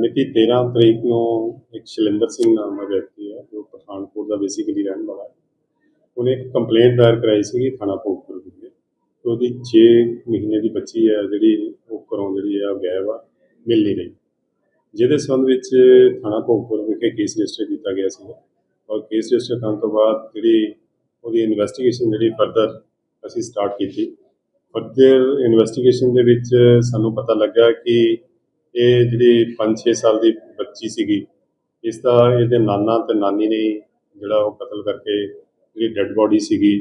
ਮਿਤੀ 13 ਤਰੀਕ ਨੂੰ ਇੱਕ ਸ਼ੈਲਿੰਦਰ ਸਿੰਘ ਨਾਮ ਦਾ ਵਿਅਕਤੀ ਹੈ, ਜੋ ਪਠਾਨਕੋਟ ਦਾ ਬੇਸਿਕਲੀ ਰਹਿਣ ਵਾਲਾ ਹੈ। ਉਹਨੇ ਇੱਕ ਕੰਪਲੇਂਟ ਦਾਇਰ ਕਰਾਈ ਸੀਗੀ ਥਾਣਾ ਭੋਗਪੁਰ ਵਿਖੇ। ਉਹਦੀ 6 ਮਹੀਨੇ ਦੀ ਬੱਚੀ ਹੈ, ਜਿਹੜੀ ਉਹ ਘਰੋਂ ਜਿਹੜੀ ਆ ਉਹ ਗਾਇਬ ਆ, ਮਿਲ ਨਹੀਂ ਰਹੀ। ਜਿਹਦੇ ਸੰਬੰਧ ਵਿੱਚ ਥਾਣਾ ਭੋਗਪੁਰ ਵਿਖੇ ਕੇਸ ਰਜਿਸਟਰ ਕੀਤਾ ਗਿਆ ਸੀ ਔਰ ਕੇਸ ਰਜਿਸਟਰ ਕਰਨ ਤੋਂ ਬਾਅਦ ਜਿਹੜੀ ਉਹਦੀ ਇਨਵੈਸਟੀਗੇਸ਼ਨ ਜਿਹੜੀ ਫਰਦਰ ਅਸੀਂ ਸਟਾਰਟ ਕੀਤੀ। ਫਰਦਰ ਇਨਵੈਸਟੀਗੇਸ਼ਨ ਦੇ ਵਿੱਚ ਸਾਨੂੰ ਪਤਾ ਲੱਗਾ ਕਿ ਇਹ ਜਿਹੜੀ 5-6 ਸਾਲ ਦੀ ਬੱਚੀ ਸੀਗੀ ਇਸ ਦਾ ਇਹਦੇ ਨਾਨਾ ਤੇ ਨਾਨੀ ਨੇ ਜਿਹੜਾ ਉਹ ਕਤਲ ਕਰਕੇ ਜਿਹੜੀ ਡੈੱਡ ਬੋਡੀ ਸੀਗੀ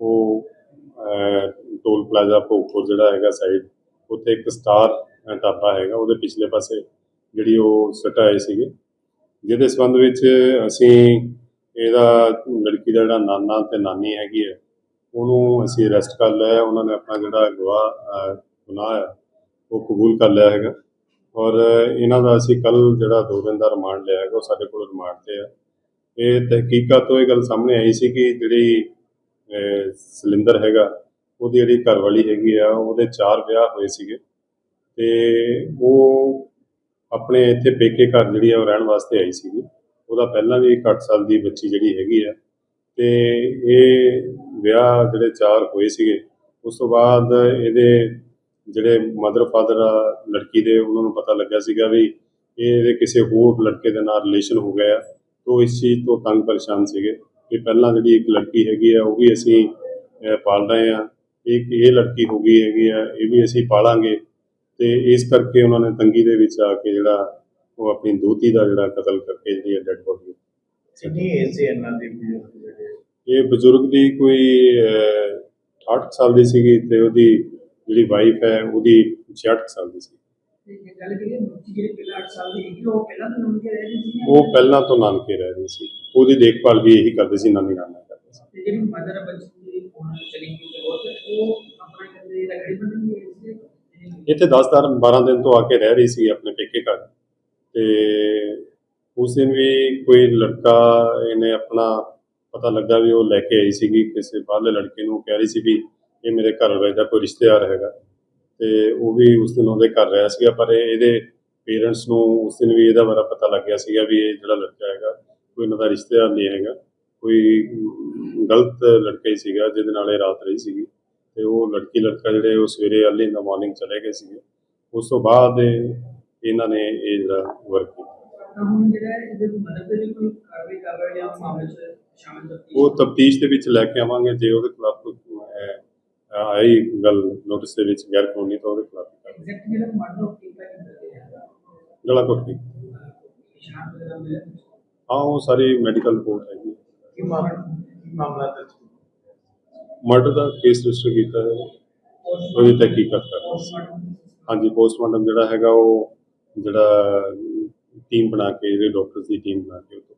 ਉਹ ਟੋਲ ਪਲਾਜ਼ਾ ਭੋਗਪੁਰ ਜਿਹੜਾ ਹੈਗਾ ਸਾਈਡ ਉੱਥੇ ਇੱਕ ਸਟਾਰ ਅਹ, ਢਾਬਾ ਹੈਗਾ ਉਹਦੇ ਪਿਛਲੇ ਪਾਸੇ ਜਿਹੜੀ ਉਹ ਸਟਾਏ ਸੀਗੇ। ਜਿਹਦੇ ਸੰਬੰਧ ਵਿੱਚ ਅਸੀਂ ਇਹਦਾ ਲੜਕੀ ਦਾ ਜਿਹੜਾ ਨਾਨਾ ਤੇ ਨਾਨੀ ਹੈਗੀ ਹੈ ਉਹਨੂੰ ਅਸੀਂ ਅਰੈਸਟ ਕਰ ਲਿਆ ਉਹਨਾਂ ਨੇ ਆਪਣਾ ਜਿਹੜਾ ਗਵਾਹ ਗੁਨਾਹ ਹੈ ਉਹ ਕਬੂਲ ਕਰ ਲਿਆ ਹੈਗਾ। ਔਰ ਇਹਨਾਂ ਦਾ ਅਸੀਂ ਕੱਲ ਜਿਹੜਾ ਦੋ ਦਿਨ ਦਾ ਰਿਮਾਂਡ ਲਿਆ ਹੈਗਾ ਉਹ ਸਾਡੇ ਕੋਲ ਰਿਮਾਂਡ ਤੇ ਆ। ਇਹ ਤਹਿਕੀਕਾਤ ਤੋਂ ਇਹ ਗੱਲ ਸਾਹਮਣੇ ਆਈ ਸੀ ਕਿ ਜਿਹੜੀ ਅਹ, ਸਿਲਿੰਦਰ ਹੈਗਾ ਉਹਦੀ ਜਿਹੜੀ ਘਰਵਾਲੀ ਹੈਗੀ ਆ ਉਹਦੇ ਚਾਰ ਵਿਆਹ ਹੋਏ ਸੀਗੇ। ਤੇ ਉਹ ਆਪਣੇ ਇੱਥੇ ਪੇਕੇ ਘਰ ਜਿਹੜੀ ਆ ਉਹ ਰਹਿਣ ਵਾਸਤੇ ਆਈ ਸੀਗੀ। ਉਹਦਾ ਪਹਿਲਾਂ ਵੀ ਇੱਕ 8 ਸਾਲ ਦੀ ਬੱਚੀ ਜਿਹੜੀ ਹੈਗੀ ਆ। ਤੇ ਇਹ ਵਿਆਹ ਜਿਹੜੇ ਚਾਰ ਹੋਏ ਸੀਗੇ ਉਸ ਤੋਂ ਬਾਅਦ ਇਹਦੇ ਜਿਹੜੇ ਮਦਰ ਫਾਦਰ ਆ ਲੜਕੀ ਦੇ ਉਹਨਾਂ ਨੂੰ ਪਤਾ ਲੱਗਾ ਸੀਗਾ ਵੀ ਇਹ ਇਹਦੇ ਕਿਸੇ ਹੋਰ ਲੜਕੇ ਦੇ ਨਾਲ ਰਿਲੇਸ਼ਨ ਹੋ ਗਿਆ ਤੋਂ ਇਸ ਚੀਜ਼ ਤੋਂ ਤੰਗ ਪਰੇਸ਼ਾਨ ਸੀਗੇ ਕਿ ਪਹਿਲਾਂ ਜਿਹੜੀ ਇੱਕ ਲੜਕੀ ਹੈਗੀ ਆ ਉਹ ਵੀ ਅਸੀਂ ਪਾਲ ਰਹੇ ਆ। ਇੱਕ ਇਹ ਲੜਕੀ ਹੋ ਗਈ ਹੈਗੀ ਆ ਇਹ ਵੀ ਅਸੀਂ ਪਾਲਾਂਗੇ। ਤੇ ਇਸ ਕਰਕੇ ਉਹਨਾਂ ਨੇ ਤੰਗੀ ਦੇ ਵਿੱਚ ਆ ਕੇ ਜਿਹੜਾ ਉਹ ਆਪਣੀ ਦੋਤੀ ਦਾ ਜਿਹੜਾ ਕਤਲ ਕਰਕੇ ਜਿਹੜੀ ਡੈਡ ਬੋਡੀ ਕਿੰਨੀ ਏਜ ਸੀ ਇਹਨਾਂ ਦੀ ਇਹ ਬਜ਼ੁਰਗ ਦੀ ਕੋਈ ਅਹ, 68 ਸਾਲ ਦੀ ਸੀਗੀ ਤੇ ਉਹਦੀ ਜਿਹੜੀ ਵਾਈਫ ਹੈ ਉਹਦੀ 66 ਸਾਲ ਦੀ ਸੀ। ਤੇ ਜੇ ਗੱਲ ਕਰੀਏ ਬੱਚੀ ਜਿਹੜੀ ਪਹਿਲਾਂ 8 ਸਾਲ ਦੀ ਹੈਗੀ ਉਹ ਪਹਿਲਾਂ ਤੋਂ ਨਾਨਕੇ ਰਹਿ ਰਹੀ ਸੀ। ਉਹਦੀ ਦੇਖਭਾਲ ਵੀ ਇਹੀ ਕਰਦੇ ਸੀ ਨਾਨੀ ਨਾਨਾ ਕਰਦੇ ਸੀ। ਜਿਹੜੀ ਮਦਰ ਬੱਚੀ ਦੀ ਫੋਨ ਚਲੀ ਗਈ ਤੇ ਉਹ ਆਪਣਾ ਕਹਿੰਦੇ ਰਖੜੀ ਸੀ ਇੱਥੇ 10 ਦਰ 12 ਦਿਨ ਤੋਂ ਆ ਕੇ ਰਹਿ ਰਹੀ ਸੀ ਆਪਣੇ ਪੇਕੇ ਘਰ। ਤੇ ਉਸ ਦਿਨ ਵੀ ਕੋਈ ਲੜਕਾ ਇਹਨੇ ਆਪਣਾ ਪਤਾ ਲੱਗਾ ਵੀ ਉਹ ਲੈ ਕੇ ਆਈ ਸੀਗੀ ਕਿਸੇ ਬਾਹਰਲੇ ਲੜਕੇ ਨੂੰ ਕਹਿ ਰਹੀ ਸੀ ਵੀ ਇਹ ਮੇਰੇ ਘਰ ਵਾਲੇ ਦਾ ਕੋਈ ਰਿਸ਼ਤੇਦਾਰ ਹੈਗਾ ਤੇ ਉਹ ਵੀ ਉਸ ਦਿਨ ਉਹਦੇ ਘਰ ਰਿਹਾ ਸੀਗਾ ਪਰ ਇਹ- ਇਹਦੇ ਪੇਰੈਂਟਸ ਨੂੰ ਉਸ ਦਿਨ ਵੀ ਇਹਦਾ ਬਾਰੇ ਪਤਾ ਲੱਗ ਗਿਆ ਸੀਗਾ ਵੀ ਇਹ ਜਿਹੜਾ ਲੜਕਾ ਹੈਗਾ ਕੋਈ ਉਹਨਾਂ ਦਾ ਰਿਸ਼ਤੇਦਾਰ ਨਹੀਂ ਹੈਗਾ। ਕੋਈ ਗਲਤ ਲੜਕਾ ਹੀ ਸੀਗਾ ਜਿਹਦੇ ਨਾਲ ਇਹ ਰਾਤ ਰਹੀ ਸੀਗੀ ਤੇ ਉਹ ਲੜਕੀ ਲੜਕਾ ਜਿਹੜੇ ਉਹ ਸਵੇਰੇ ਅਰਲੀ ਇਨ ਦਾ ਮਾਰਨਿੰਗ ਚਲੇ ਗਏ ਸੀਗੇ। ਉਸ ਤੋਂ ਬਾਅਦ ਇਹ- ਇਹਨਾਂ ਨੇ ਇਹ ਜਿਹੜਾ ਵਰਕ ਕੀਤਾ। ਉਹ ਤਫਤੀਸ਼ ਦੇ ਵਿੱਚ ਲੈ ਕੇ ਆਵਾਂਗੇ ਜੇ ਉਹਦੇ ਖਿਲਾਫ ਆਈ ਗੱਲ ਨੋਟਿਸ ਦੇ ਵਿੱਚ ਗੈਰ ਕਾਨੂੰਨੀ ਤਾਂ ਉਹਦੇ ਖਿਲਾਫ। ਐਗਜ਼ੈਕਟ ਜਿਹੜਾ ਗਲਾ ਘੁੱਟ ਕੇ। ਹਾਂ। ਉਹ ਸਾਰੀ ਮੈਡੀਕਲ ਰਿਪੋਰਟ ਹੈਗੀ। ਕੀ ਮਾਮਲਾ ਦਰਜ ਮਰਡਰ ਦਾ ਕੇਸ ਰਜਿਸਟਰ ਕੀਤਾ ਹੈ। ਉਹਦੀ ਤਹਿਕੀਕਾਤ ਕਰ ਰਹੇ ਹਾਂਜੀ ਪੋਸਟਮਾਰਟਮ ਜਿਹੜਾ ਹੈਗਾ ਉਹ ਜਿਹੜਾ ਟੀਮ ਬਣਾ ਕੇ ਜਿਹੜੇ ਡਾਕਟਰਸ ਦੀ ਟੀਮ ਬਣਾ ਕੇ ਉਹ ਤੋਂ